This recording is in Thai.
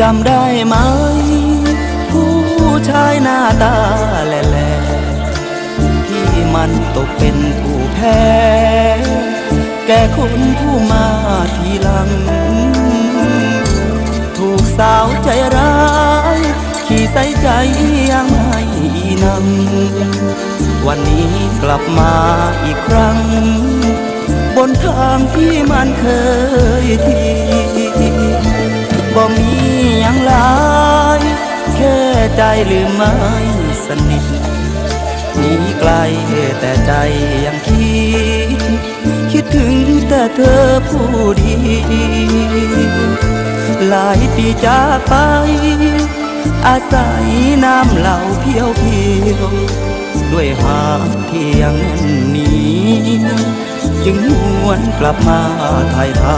จำได้ไหม ผู้ชายหน้าตาแหล่ที่มันตกเป็นผู้แพ้ แก่คนผู้มาทีหลัง ถูกสาวใจร้าย ขี่ใส่ใจยังให้นำวันนี้กลับมาอีกครั้ง บนทางที่มันเคยที่ หยังหลาย แค่ใจลืมไม่สนิทหนีไกลแต่ใจยังคิด คิดถึงแต่เธอผู้ดี หลายปีจากไป อาศัยน้ำเหล่าเพียวเพียวๆด้วยหาเพียงนี้ จึงหวนกลับมาไทยทา